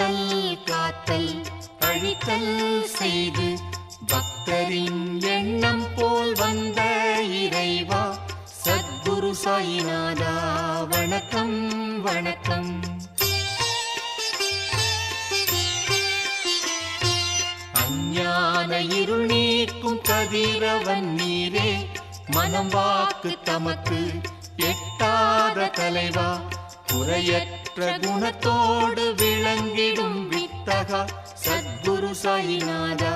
காத்தல் காத்தல் அழித்தல் செய்து பக்தரின் எண்ணம் போல் வந்த இறைவா சத்குரு சாயிநாதா வணக்கம் வணக்கம். அஞ்ஞான இருள் நீக்கும் கதிரவன் நீரே மனம் வாக்கு தமக்கு எட்டாத தலைவா குறையற்ற குணத்தோடு விளங்கிடும் வித்தகா. சத்குரு சாயிநாதா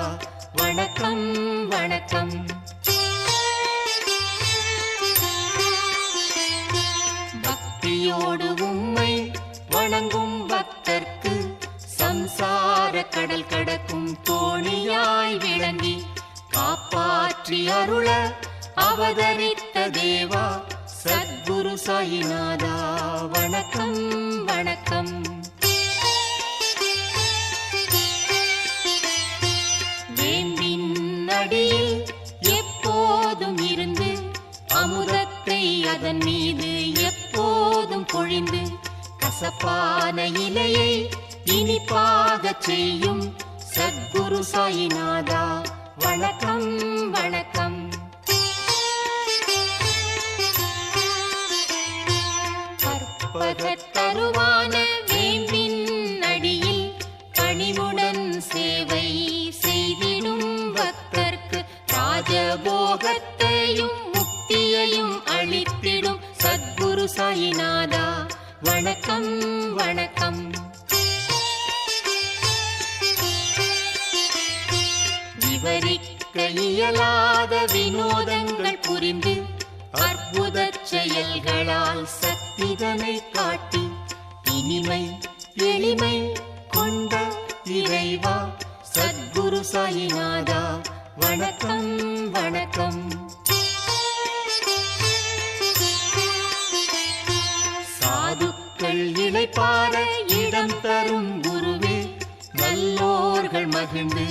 வணக்கம் வணக்கம். பக்தியோடு உம்மை வணங்கும் பக்தர்க்கு சம்சார கடல் கடக்கும் தோணியாய் விளங்கி காப்பாற்றி அருள அவதரித்த தேவா. குரு சாயிநாதா வணக்கம் வணக்கம். வேம்பின் அடியில் எப்போதும் இருந்து அமுதத்தை அதன் மீது எப்போதும் பொழிந்து கசப்பான இலையை இனிப்பாக செய்யும் சத்குரு சாயிநாதா. வணக்கம் வணக்கம். கற்பகத்தருவான வேம்பின் அடியில் கனிவுடன் சேவை செய்திடும் பக்தர்க்கு ராஜபோகத்தையும் முக்தியையும் அளித்திடும் சத்குரு சாயிநாதா. வணக்கம் வணக்கம். விவரிக்க இயலாத வினோதங்கள் புரிந்து அற்புத செயல்களால் இதனை காட்டி இனிமை எளிமை கொண்ட இறைவா. சத்குரு சாயிநாதா வணக்கம் வணக்கம். சாதுக்கள் இளைப்பார இடம் தரும் குருவே நல்லோர்கள் மகிழ்ந்து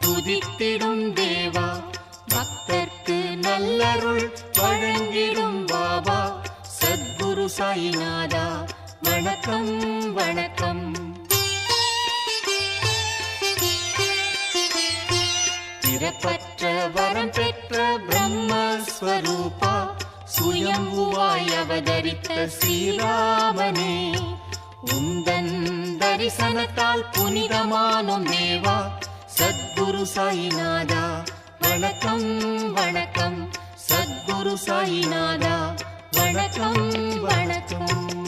துதித்திடும் தேவா. பக்தர்க்கு நல்லருள் வழங்கிடும் பாபா. குரு சாயிநாதா. வணக்கம் வணக்கம். பிறப்பற்ற வரம் பெற்ற பிரம்மஸ்வரூபா சுயம்புவாய் அவதரித்த ஸ்ரீராமனே. உந்தன் தரிசனத்தால் புனிதமானோம் தேவா சத்குரு சாயிநாதா. வணக்கம் வணக்கம். சத்குரு சாயிநாதா. வணக்கம் வணக்கம்.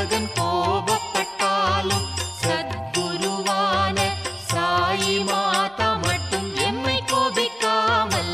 மகன் கோபப்பட்டாலும் சத்குருவான சாயி மாதா மட்டும் எம்மை கோபிக்காமல்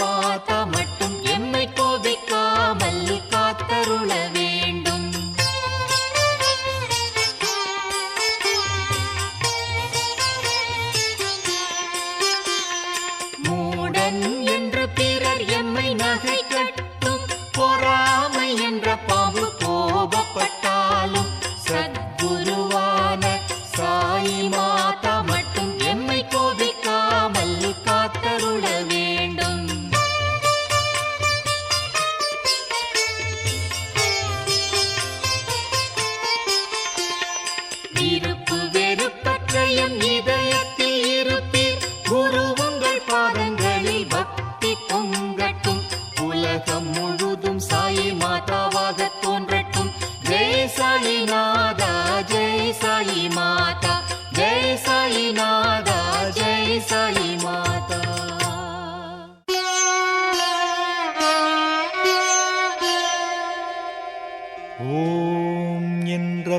மாதா மட்டும் எம்மை கோபிக்காமல் காத்தருள வேண்டும். மூடன் என்று பிறர் எம்மை நகை கட்டும் பொறாமை என்ற பாம்பு கோபப்பட்டாலும் சத்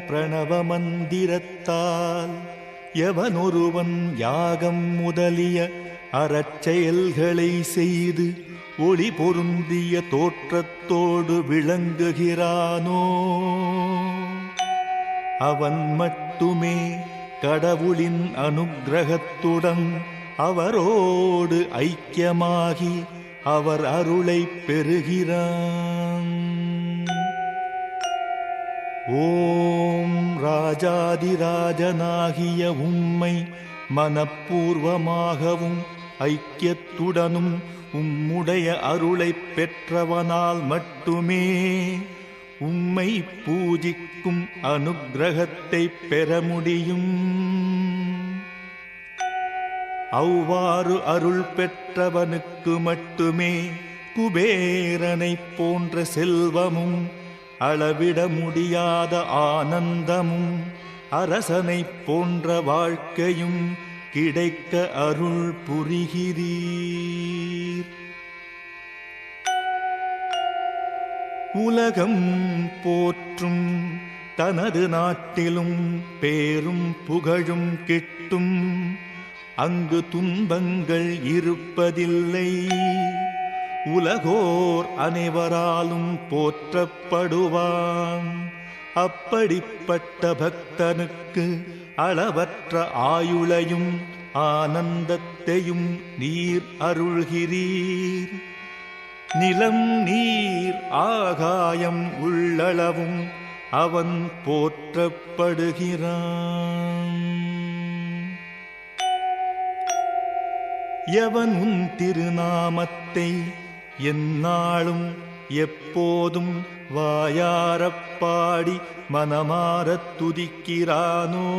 பிரணவ மந்திரத்தால் எவனொருவன் யாகம் முதலிய அறச்செயல்களை செய்து ஒளி பொருந்திய தோற்றத்தோடு விளங்குகிறானோ? அவன் மட்டுமே கடவுளின் அனுக்கிரகத்துடன் அவரோடு ஐக்கியமாகி அவர் அருளை பெறுகிறான். ஓம் ராஜாதிராஜனாகிய உம்மை மனப்பூர்வமாகவும் ஐக்கியத்துடனும் உம்முடைய அருளைப் பெற்றவனால் மட்டுமே உம்மை பூஜிக்கும் அனுக்கிரகத்தை பெற முடியும். அவ்வாறு அருள் பெற்றவனுக்கு மட்டுமே குபேரனைப் போன்ற செல்வமும் அளவிட முடியாத ஆனந்தமும் அரசனைப் போன்ற வாழ்க்கையும் கிடைக்க அருள் புரிகிறீர். உலகம் போற்றும் தனது நாட்டிலும் பேரும் புகழும் கிட்டும் அங்கு துன்பங்கள் இருப்பதில்லை. உலகோர் அனைவராலும் போற்றப்படுவான். அப்படிப்பட்ட பக்தனுக்கு அளவற்ற ஆயுளையும் ஆனந்தத்தையும் நீர் அருள்கிறீர். நிலம் நீர் ஆகாயம் உள்ளளவும் அவன் போற்றப்படுகிறான். எவன் உன் திருநாமத்தை எந்நாளும் எப்போதும் வாயாரப்பாடி மனமாரத் துதிக்கிறானோ?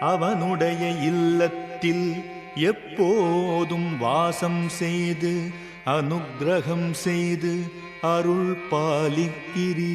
அவனுடைய இல்லத்தில் எப்போதும் வாசம் செய்து அனுக்கிரகம் செய்து அருள் பாலிக்கிறீ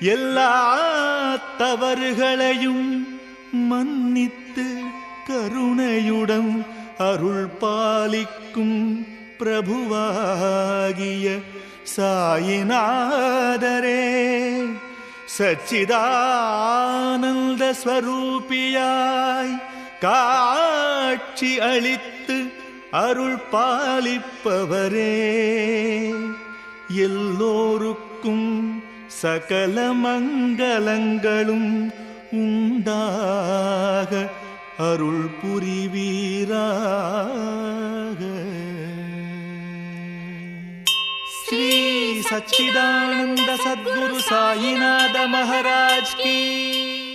எல்லா தவறுகளையும் மன்னித்து கருணையுடன் அருள் பாலிக்கும் பிரபுவாகிய சாயிநாதரே. சச்சிதானந்த ஸ்வரூபியாய் காட்சி அளித்து அருள் பாலிப்பவரே. எல்லோருக்கும் சகல மங்களங்களும் உண்டாக அருள் புரிவீராக. ஸ்ரீ சச்சிதானந்த சத்குரு சாயிநாத மகாராஜ் கீ.